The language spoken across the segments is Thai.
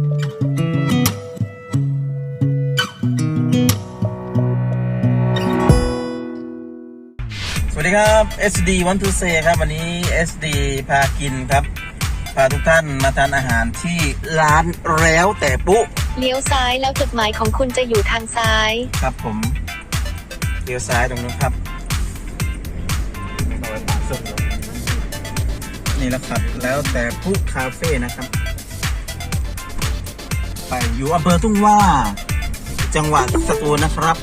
สวัสดีครับ SD Want to say ครับ วันนี้ SD พากินครับ พาทุกท่านมาทานอาหารที่ร้านแล้วแต่ปุ๊เลี้ยวซ้ายแล้วจุดหมายของคุณจะอยู่ทางซ้าย ครับผม เลี้ยวซ้ายตรงนู้นครับ นี่แหละครับ แล้วแต่ปุ๊คาเฟ่นะครับ ไปอยู่อำเภอทุ่งว่า จังหวัดสตูลนะครับ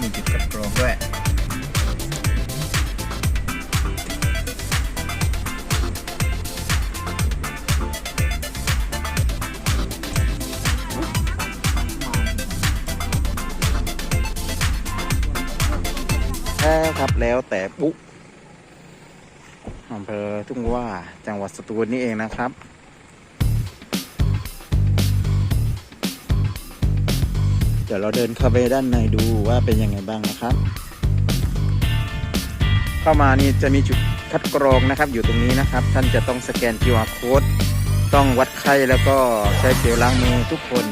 มีจุดกับกรองด้วยแล้วครับแล้วแต่ปุ๊ อำเภอทุ่งว่าจังหวัดสตูลนี่เองนะครับเดี๋ยวเราเดินเข้าไปด้านในดูว่าเป็นยังไงบ้างนะครับ เข้ามานี่จะมีจุดคัดกรองนะครับ อยู่ตรงนี้นะครับ ท่านจะต้องสแกน QR code ต้องวัดไข้แล้วก็ใช้เจลล้างมือทุกคน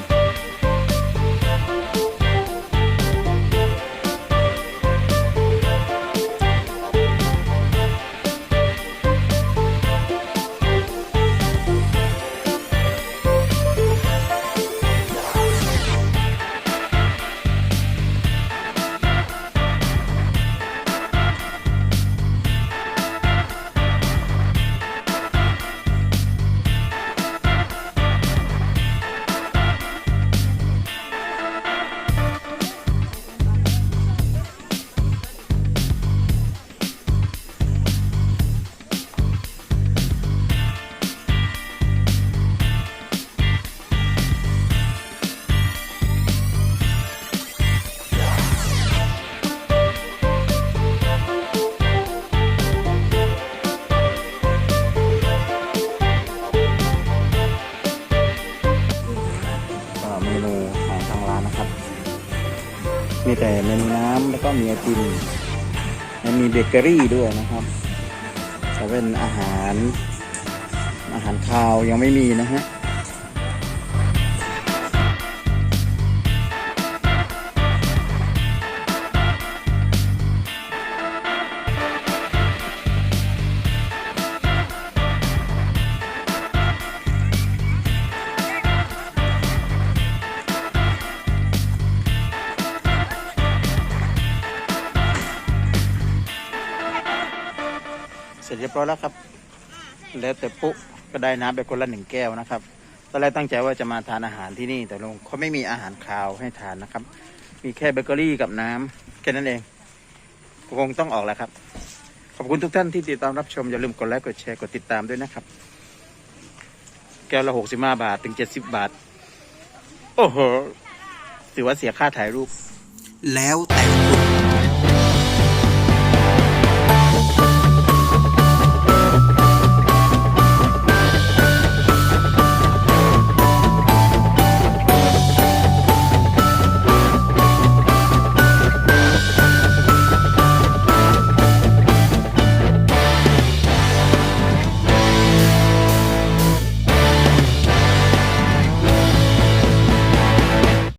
มีแต่เมนูน้ำแล้วก็มีไอติมมันมีเบเกอรี่ด้วยนะครับจะเป็นอาหาร อาหารคาวยังไม่มีนะฮะ ร็จเรียบร้อยแล้วครับ แล้วแต่ปุ๊ก็ได้น้ำไปคนละหนึ่งแก้วนะครับตอนแรกตั้งใจว่าจะมาทานอาหารที่นี่ แต่ลงเขาไม่มีอาหารคาวให้ทานนะครับ มีแค่เบเกอรี่กับน้ำแค่นั้นเองคงต้องออกแล้วครับ ขอบคุณทุกท่านที่ติดตามรับชมอย่าลืมกดไลค์กดแชร์กดติดตามด้วยนะครับ แก้วละหกสิบห้าบาทถึงเจ็ดสิบบาท โอ้โหถือว่าเสียค่าถ่ายรูป แล้วแต่คุณ